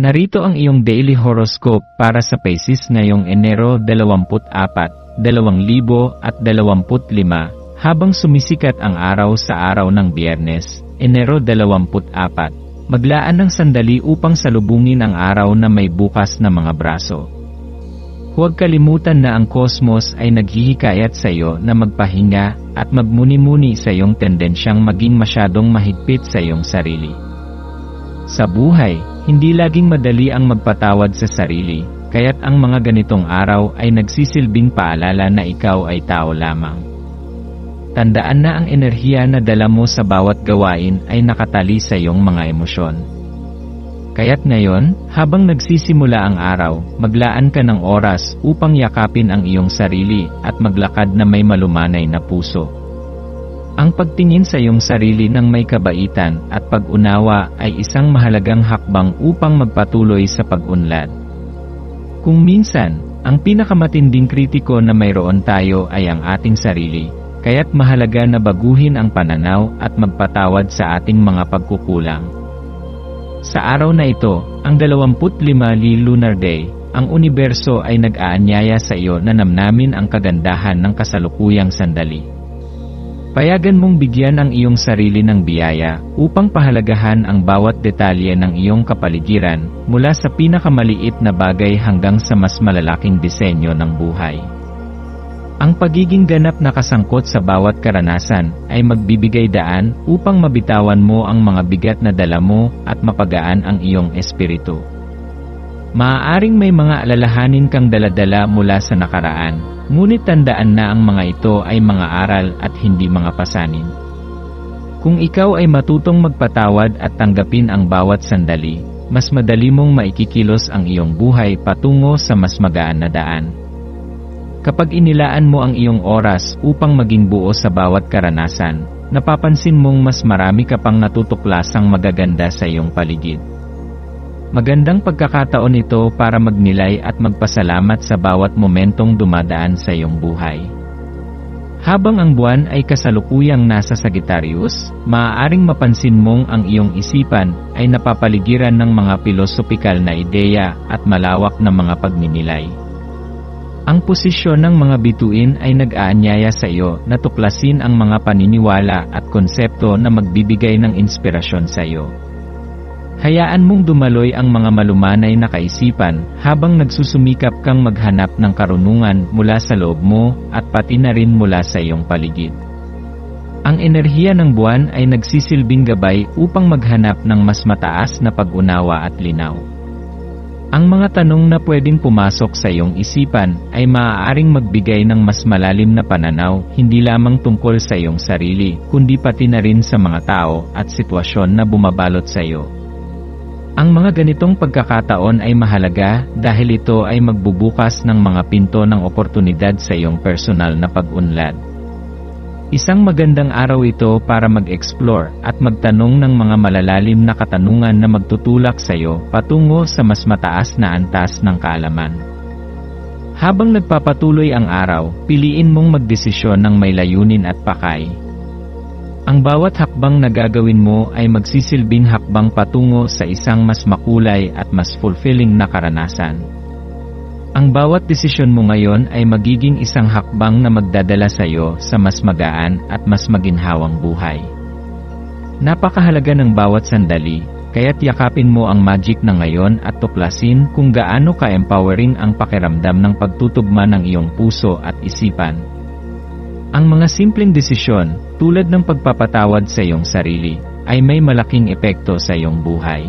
Narito ang iyong daily horoscope para sa Pisces ngayong Enero 24, 2025 habang sumisikat ang araw sa araw ng Biyernes, Enero 24. Maglaan ng sandali upang salubungin ang araw na may bukas na mga braso. Huwag kalimutan na ang kosmos ay naghihikayat sa iyo na magpahinga at magmuni-muni sa iyong tendensyang maging masyadong mahigpit sa iyong sarili. Sa buhay, hindi laging madali ang magpatawad sa sarili, kaya't ang mga ganitong araw ay nagsisilbing paalala na ikaw ay tao lamang. Tandaan na ang enerhiya na dala mo sa bawat gawain ay nakatali sa iyong mga emosyon. Kaya't ngayon, habang nagsisimula ang araw, maglaan ka ng oras upang yakapin ang iyong sarili at maglakad na may malumanay na puso. Ang pagtingin sa iyong sarili ng may kabaitan at pag-unawa ay isang mahalagang hakbang upang magpatuloy sa pag-unlad. Kung minsan, ang pinakamatinding kritiko na mayroon tayo ay ang ating sarili, kaya't mahalaga na baguhin ang pananaw at magpatawad sa ating mga pagkukulang. Sa araw na ito, ang 25 Li Lunar Day, ang universo ay nag-aanyaya sa iyo na namnamin ang kagandahan ng kasalukuyang sandali. Payagan mong bigyan ang iyong sarili ng biyaya upang pahalagahan ang bawat detalye ng iyong kapaligiran mula sa pinakamaliit na bagay hanggang sa mas malalaking disenyo ng buhay. Ang pagiging ganap na kasangkot sa bawat karanasan ay magbibigay daan upang mabitawan mo ang mga bigat na dala mo at mapagaan ang iyong espiritu. Maaaring may mga alalahanin kang daladala mula sa nakaraan, ngunit tandaan na ang mga ito ay mga aral at hindi mga pasanin. Kung ikaw ay matutong magpatawad at tanggapin ang bawat sandali, mas madali mong maikikilos ang iyong buhay patungo sa mas magaan na daan. Kapag inilaan mo ang iyong oras upang maging buo sa bawat karanasan, napapansin mong mas marami ka pang natutuklasang magaganda sa iyong paligid. Magandang pagkakataon ito para magnilay at magpasalamat sa bawat momentong dumadaan sa iyong buhay. Habang ang buwan ay kasalukuyang nasa Sagittarius, maaaring mapansin mong ang iyong isipan ay napapaligiran ng mga pilosopikal na ideya at malawak na mga pagninilay. Ang posisyon ng mga bituin ay nag-aanyaya sa iyo na tuklasin ang mga paniniwala at konsepto na magbibigay ng inspirasyon sa iyo. Hayaan mong dumaloy ang mga malumanay na kaisipan habang nagsusumikap kang maghanap ng karunungan mula sa loob mo at pati na rin mula sa iyong paligid. Ang enerhiya ng buwan ay nagsisilbing gabay upang maghanap ng mas mataas na pag-unawa at linaw. Ang mga tanong na pwedeng pumasok sa iyong isipan ay maaaring magbigay ng mas malalim na pananaw hindi lamang tungkol sa iyong sarili kundi pati na rin sa mga tao at sitwasyon na bumabalot sa iyo. Ang mga ganitong pagkakataon ay mahalaga dahil ito ay magbubukas ng mga pinto ng oportunidad sa iyong personal na pag-unlad. Isang magandang araw ito para mag-explore at magtanong ng mga malalalim na katanungan na magtutulak sa iyo patungo sa mas mataas na antas ng kaalaman. Habang nagpapatuloy ang araw, piliin mong magdesisyon ng may layunin at pakay. Ang bawat hakbang na gagawin mo ay magsisilbing hakbang patungo sa isang mas makulay at mas fulfilling na karanasan. Ang bawat desisyon mo ngayon ay magiging isang hakbang na magdadala sa iyo sa mas magaan at mas maginhawang buhay. Napakahalaga ng bawat sandali, kaya't yakapin mo ang magic na ngayon at tuklasin kung gaano ka-empowering ang pakiramdam ng pagtutugma ng iyong puso at isipan. Ang mga simpleng desisyon, tulad ng pagpapatawad sa iyong sarili, ay may malaking epekto sa iyong buhay.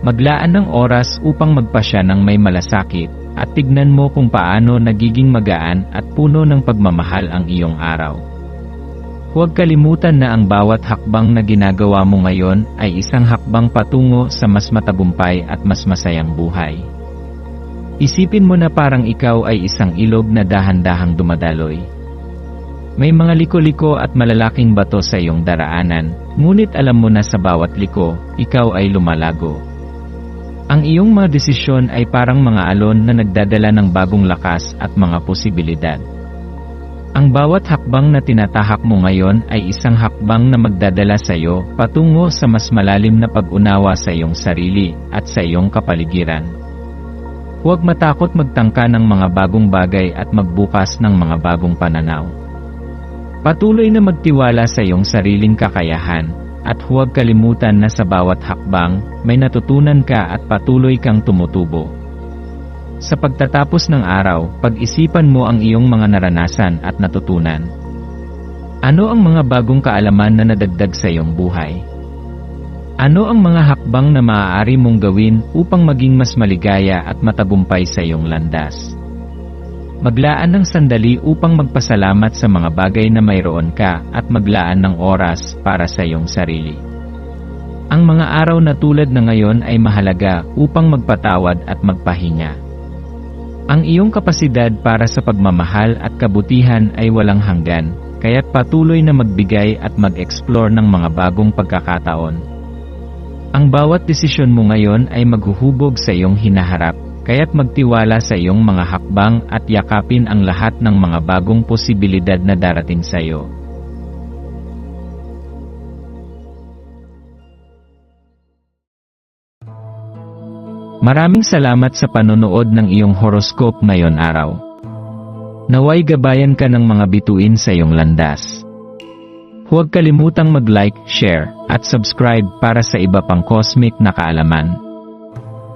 Maglaan ng oras upang magpasya ng may malasakit, at tignan mo kung paano nagiging magaan at puno ng pagmamahal ang iyong araw. Huwag kalimutan na ang bawat hakbang na ginagawa mo ngayon ay isang hakbang patungo sa mas matagumpay at mas masayang buhay. Isipin mo na parang ikaw ay isang ilog na dahan-dahang dumadaloy. May mga liko-liko at malalaking bato sa iyong daraanan, ngunit alam mo na sa bawat liko, ikaw ay lumalago. Ang iyong mga desisyon ay parang mga alon na nagdadala ng bagong lakas at mga posibilidad. Ang bawat hakbang na tinatahak mo ngayon ay isang hakbang na magdadala sa iyo patungo sa mas malalim na pag-unawa sa iyong sarili at sa iyong kapaligiran. Huwag matakot magtangka ng mga bagong bagay at magbukas ng mga bagong pananaw. Patuloy na magtiwala sa iyong sariling kakayahan, at huwag kalimutan na sa bawat hakbang, may natutunan ka at patuloy kang tumutubo. Sa pagtatapos ng araw, pag-isipan mo ang iyong mga naranasan at natutunan. Ano ang mga bagong kaalaman na nadagdag sa iyong buhay? Ano ang mga hakbang na maaari mong gawin upang maging mas maligaya at matagumpay sa iyong landas? Maglaan ng sandali upang magpasalamat sa mga bagay na mayroon ka at maglaan ng oras para sa iyong sarili. Ang mga araw na tulad na ngayon ay mahalaga upang magpatawad at magpahinga. Ang iyong kapasidad para sa pagmamahal at kabutihan ay walang hanggan, kaya't patuloy na magbigay at mag-explore ng mga bagong pagkakataon. Ang bawat desisyon mo ngayon ay maghuhubog sa iyong hinaharap, kaya't magtiwala sa iyong mga hakbang at yakapin ang lahat ng mga bagong posibilidad na darating sa iyo. Maraming salamat sa panonood ng iyong horoscope ngayon araw. Naway gabayan ka ng mga bituin sa iyong landas. Huwag kalimutang mag-like, share, at subscribe para sa iba pang cosmic na kaalaman.